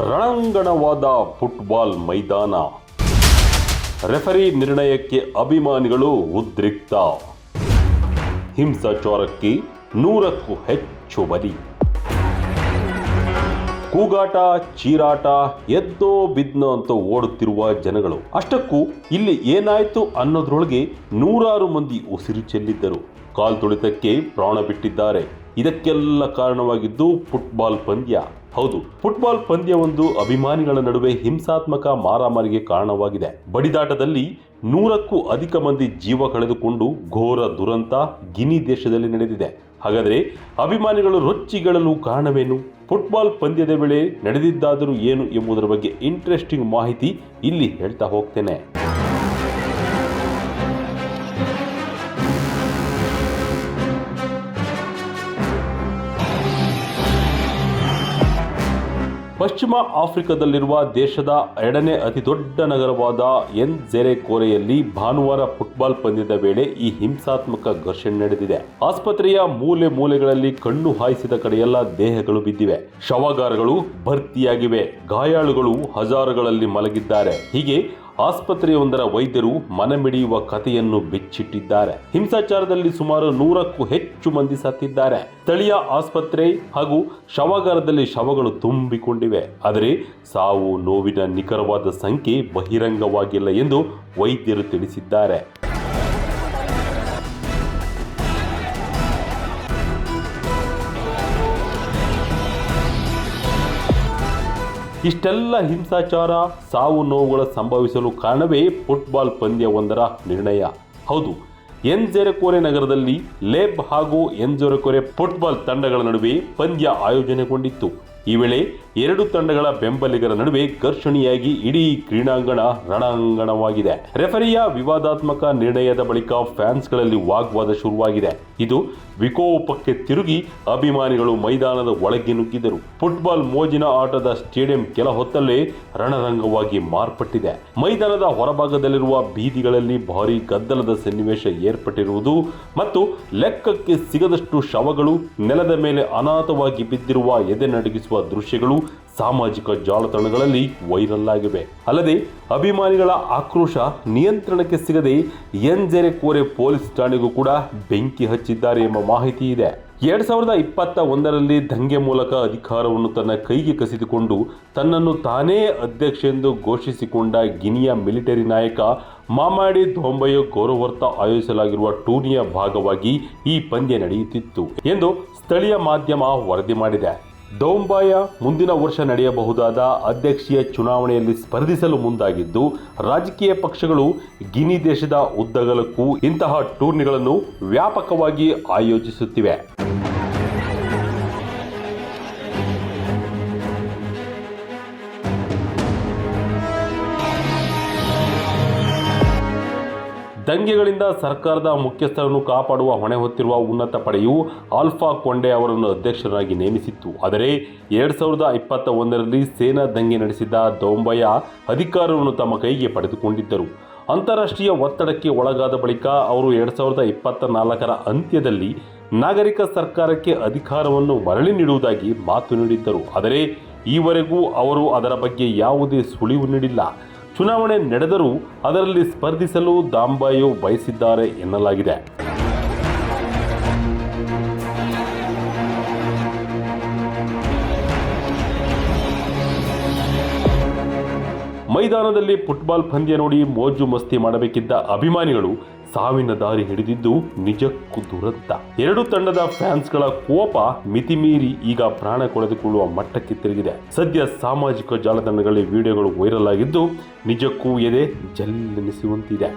ರಣಾಂಗಣವಾದ football ಮೈದಾನ. Referee ನಿರ್ಣಯಕ್ಕೆ ಅಭಿಮಾನಿಗಳು ಉದ್ರಿಕ್ತ. ಹಿಂಸಾಚಾರಕ್ಕೆ ನೂರಕ್ಕೂ ಹೆಚ್ಚು ಬಲಿ. ಕೂಗಾಟ, ಚೀರಾಟ, ಎದ್ದೋ ಬಿದ್ನೋ ಅಂತ ಓಡುತ್ತಿರುವ ಜನಗಳು. ಅಷ್ಟಕ್ಕೂ ಇಲ್ಲಿ ಏನಾಯ್ತು ಅನ್ನೋದ್ರೊಳಗೆ ನೂರಾರು ಮಂದಿ ಉಸಿರು ಚೆಲ್ಲಿದ್ದರು. ಕಾಲ್ ತುಳಿತಕ್ಕೆ ಪ್ರಾಣ ಬಿಟ್ಟಿದ್ದಾರೆ. ಇದಕ್ಕೆಲ್ಲ ಕಾರಣವಾಗಿದ್ದು ಫುಟ್ಬಾಲ್ ಪಂದ್ಯ. ಹೌದು, ಫುಟ್ಬಾಲ್ ಪಂದ್ಯವೊಂದು ಅಭಿಮಾನಿಗಳ ನಡುವೆ ಹಿಂಸಾತ್ಮಕ ಮಾರಾಮಾರಿಗೆ ಕಾರಣವಾಗಿದೆ. ಬಡಿದಾಟದಲ್ಲಿ ನೂರಕ್ಕೂ ಅಧಿಕ ಮಂದಿ ಜೀವ ಕಳೆದುಕೊಂಡು ಘೋರ ದುರಂತ ಗಿನಿ ದೇಶದಲ್ಲಿ ನಡೆದಿದೆ. ಹಾಗಾದರೆ ಅಭಿಮಾನಿಗಳು ರೊಚ್ಚಿಗಳಲು ಕಾರಣವೇನು? ಫುಟ್ಬಾಲ್ ಪಂದ್ಯದ ವೇಳೆ ನಡೆದಿದ್ದಾದರೂ ಏನು ಎಂಬುದರ ಬಗ್ಗೆ ಇಂಟ್ರೆಸ್ಟಿಂಗ್ ಮಾಹಿತಿ ಇಲ್ಲಿ ಹೇಳ್ತಾ ಹೋಗ್ತೇನೆ. ಪಶ್ಚಿಮ ಆಫ್ರಿಕಾದಲ್ಲಿರುವ ದೇಶದ ಎರಡನೇ ಅತಿ ದೊಡ್ಡ ನಗರವಾದ ಎನ್ ಜೆರೆ ಕೋರೆಯಲ್ಲಿ ಭಾನುವಾರ ಫುಟ್ಬಾಲ್ ಪಂದ್ಯದ ವೇಳೆ ಈ ಹಿಂಸಾತ್ಮಕ ಘರ್ಷಣೆ ನಡೆದಿದೆ. ಆಸ್ಪತ್ರೆಯ ಮೂಲೆ ಮೂಲೆಗಳಲ್ಲಿ ಕಣ್ಣು ಹಾಯಿಸಿದ ಕಡೆಯೆಲ್ಲ ದೇಹಗಳು ಬಿದ್ದಿವೆ. ಶವಾಗಾರಗಳು ಭರ್ತಿಯಾಗಿವೆ. ಗಾಯಾಳುಗಳು ಹಜಾರುಗಳಲ್ಲಿ ಮಲಗಿದ್ದಾರೆ. ಹೀಗೆ ಆಸ್ಪತ್ರೆಯೊಂದರ ವೈದ್ಯರು ಮನಮಿಡಿಯುವ ಕಥೆಯನ್ನು ಬಿಚ್ಚಿಟ್ಟಿದ್ದಾರೆ. ಹಿಂಸಾಚಾರದಲ್ಲಿ ಸುಮಾರು ನೂರಕ್ಕೂ ಹೆಚ್ಚು ಮಂದಿ ಸತ್ತಿದ್ದಾರೆ. ಸ್ಥಳೀಯ ಆಸ್ಪತ್ರೆ ಹಾಗೂ ಶವಾಗಾರದಲ್ಲಿ ಶವಗಳು ತುಂಬಿಕೊಂಡಿವೆ. ಆದರೆ ಸಾವು ನೋವಿನ ನಿಖರವಾದ ಸಂಖ್ಯೆ ಬಹಿರಂಗವಾಗಿಲ್ಲ ಎಂದು ವೈದ್ಯರು ತಿಳಿಸಿದ್ದಾರೆ. ಇಷ್ಟೆಲ್ಲ ಹಿಂಸಾಚಾರ, ಸಾವು ನೋವುಗಳು ಸಂಭವಿಸಲು ಕಾರಣವೇ ಫುಟ್ಬಾಲ್ ಪಂದ್ಯವೊಂದರ ನಿರ್ಣಯ. ಹೌದು, ಎನ್ಜೆರೆಕೋರೆ ನಗರದಲ್ಲಿ ಲೇಬ್ ಹಾಗೂ ಎನ್ಜೆರೆಕೋರೆ ಫುಟ್ಬಾಲ್ ತಂಡಗಳ ನಡುವೆ ಪಂದ್ಯ ಆಯೋಜನೆಗೊಂಡಿತ್ತು. ಈ ವೇಳೆ ಎರಡು ತಂಡಗಳ ಬೆಂಬಲಿಗರ ನಡುವೆ ಘರ್ಷಣೆಯಾಗಿ ಇಡೀ ಕ್ರೀಡಾಂಗಣ ರಣಾಂಗಣವಾಗಿದೆ. ರೆಫರಿಯ ವಿವಾದಾತ್ಮಕ ನಿರ್ಣಯದ ಬಳಿಕ ಫ್ಯಾನ್ಸ್ಗಳಲ್ಲಿ ವಾಗ್ವಾದ ಶುರುವಾಗಿದೆ. ಇದು ವಿಕೋಪಕ್ಕೆ ತಿರುಗಿ ಅಭಿಮಾನಿಗಳು ಮೈದಾನದ ಒಳಗೆ ನುಗ್ಗಿದರು. ಫುಟ್ಬಾಲ್ ಮೋಜಿನ ಆಟದ ಸ್ಟೇಡಿಯಂ ಕೆಲ ಹೊತ್ತಲ್ಲೇ ರಣರಂಗವಾಗಿ ಮಾರ್ಪಟ್ಟಿದೆ. ಮೈದಾನದ ಹೊರಭಾಗದಲ್ಲಿರುವ ಬೀದಿಗಳಲ್ಲಿ ಭಾರೀ ಗದ್ದಲದ ಸನ್ನಿವೇಶ ಏರ್ಪಟ್ಟಿರುವುದು ಮತ್ತು ಲೆಕ್ಕಕ್ಕೆ ಸಿಗದಷ್ಟು ಶವಗಳು ನೆಲದ ಮೇಲೆ ಅನಾಥವಾಗಿ ಬಿದ್ದಿರುವ ಎದೆ ನಡಗಿಸುವ ದೃಶ್ಯಗಳು ಸಾಮಾಜಿಕ ಜಾಲತಾಣಗಳಲ್ಲಿ ವೈರಲ್ ಆಗಿವೆ. ಅಲ್ಲದೆ, ಅಭಿಮಾನಿಗಳ ಆಕ್ರೋಶ ನಿಯಂತ್ರಣಕ್ಕೆ ಸಿಗದೆ ಎಂಜೆರೆ ಕೋರೆ ಪೊಲೀಸ್ ಠಾಣೆಗೂ ಕೂಡ ಬೆಂಕಿ ಹಚ್ಚಿದ್ದಾರೆ ಎಂಬ ಮಾಹಿತಿ ಇದೆ. ಎರಡ್ ಸಾವಿರದ ಇಪ್ಪತ್ತ ಒಂದರಲ್ಲಿ ದಂಗೆ ಮೂಲಕ ಅಧಿಕಾರವನ್ನು ತನ್ನ ಕೈಗೆ ಕಸಿದುಕೊಂಡು ತನ್ನನ್ನು ತಾನೇ ಅಧ್ಯಕ್ಷ ಎಂದು ಘೋಷಿಸಿಕೊಂಡ ಗಿನಿಯ ಮಿಲಿಟರಿ ನಾಯಕ ಮಾಮಾಡಿ ದೊಂಬಯ್ಯ ಗೌರವಾರ್ಥ ಆಯೋಜಿಸಲಾಗಿರುವ ಟೂರ್ನಿಯ ಭಾಗವಾಗಿ ಈ ಪಂದ್ಯ ನಡೆಯುತ್ತಿತ್ತು ಎಂದು ಸ್ಥಳೀಯ ಮಾಧ್ಯಮ ವರದಿ ಮಾಡಿದೆ. ದೌಂಬಾಯ ಮುಂದಿನ ವರ್ಷ ನಡೆಯಬಹುದಾದ ಅಧ್ಯಕ್ಷೀಯ ಚುನಾವಣೆಯಲ್ಲಿ ಸ್ಪರ್ಧಿಸಲು ಮುಂದಾಗಿದ್ದು, ರಾಜಕೀಯ ಪಕ್ಷಗಳು ಗಿನಿ ದೇಶದ ಉದ್ದಗಲಕ್ಕೂ ಇಂತಹ ಟೂರ್ನಿಗಳನ್ನು ವ್ಯಾಪಕವಾಗಿ ಆಯೋಜಿಸುತ್ತಿವೆ. ದಂಗೆಗಳಿಂದ ಸರ್ಕಾರದ ಮುಖ್ಯಸ್ಥರನ್ನು ಕಾಪಾಡುವ ಹೊಣೆ ಹೊತ್ತಿರುವ ಉನ್ನತ ಪಡೆಯು ಆಲ್ಫಾ ಕೊಂಡೆ ಅವರನ್ನು ಅಧ್ಯಕ್ಷರಾಗಿ ನೇಮಿಸಿತ್ತು. ಆದರೆ ಎರಡು ಸಾವಿರದ ಇಪ್ಪತ್ತ ಒಂದರಲ್ಲಿ ಸೇನಾ ದಂಗೆ ನಡೆಸಿದ ದೊಂಬಯ್ಯ ಅಧಿಕಾರವನ್ನು ತಮ್ಮ ಕೈಗೆ ಪಡೆದುಕೊಂಡಿದ್ದರು. ಅಂತಾರಾಷ್ಟ್ರೀಯ ಒತ್ತಡಕ್ಕೆ ಒಳಗಾದ ಬಳಿಕ ಅವರು ಎರಡು ಸಾವಿರದ ಇಪ್ಪತ್ತ ನಾಲ್ಕರ ಅಂತ್ಯದಲ್ಲಿ ನಾಗರಿಕ ಸರ್ಕಾರಕ್ಕೆ ಅಧಿಕಾರವನ್ನು ಮರಳಿ ನೀಡುವುದಾಗಿ ಮಾತು ನೀಡಿದ್ದರು. ಆದರೆ ಈವರೆಗೂ ಅವರು ಅದರ ಬಗ್ಗೆ ಯಾವುದೇ ಸುಳಿವು ನೀಡಿಲ್ಲ. ಚುನಾವಣೆ ನಡೆದರೂ ಅದರಲ್ಲಿ ಸ್ಪರ್ಧಿಸಲು ದಾಂಬಾಯು ಬಯಸಿದ್ದಾರೆ ಎನ್ನಲಾಗಿದೆ. ಮೈದಾನದಲ್ಲಿ ಫುಟ್ಬಾಲ್ ಪಂದ್ಯ ನೋಡಿ ಮೋಜು ಮಸ್ತಿ ಮಾಡಬೇಕಿದ್ದ ಅಭಿಮಾನಿಗಳು ಸಾವಿನ ದಾರಿ ಹಿಡಿದಿದ್ದು ನಿಜಕ್ಕೂ ದುರಂತ ಎರಡು ತಂಡದ ಫ್ಯಾನ್ಸ್ಗಳ ಕೋಪ ಮಿತಿಮೀರಿ ಈಗ ಪ್ರಾಣ ಕೊಳೆದುಕೊಳ್ಳುವ ಮಟ್ಟಕ್ಕೆ ತಿರುಗಿದೆ. ಸದ್ಯ ಸಾಮಾಜಿಕ ಜಾಲತಾಣಗಳಲ್ಲಿ ವಿಡಿಯೋಗಳು ವೈರಲ್ ಆಗಿದ್ದು ನಿಜಕ್ಕೂ ಎದೆ ಜಲ್ಲೆನಿಸುವಂತಿದೆ.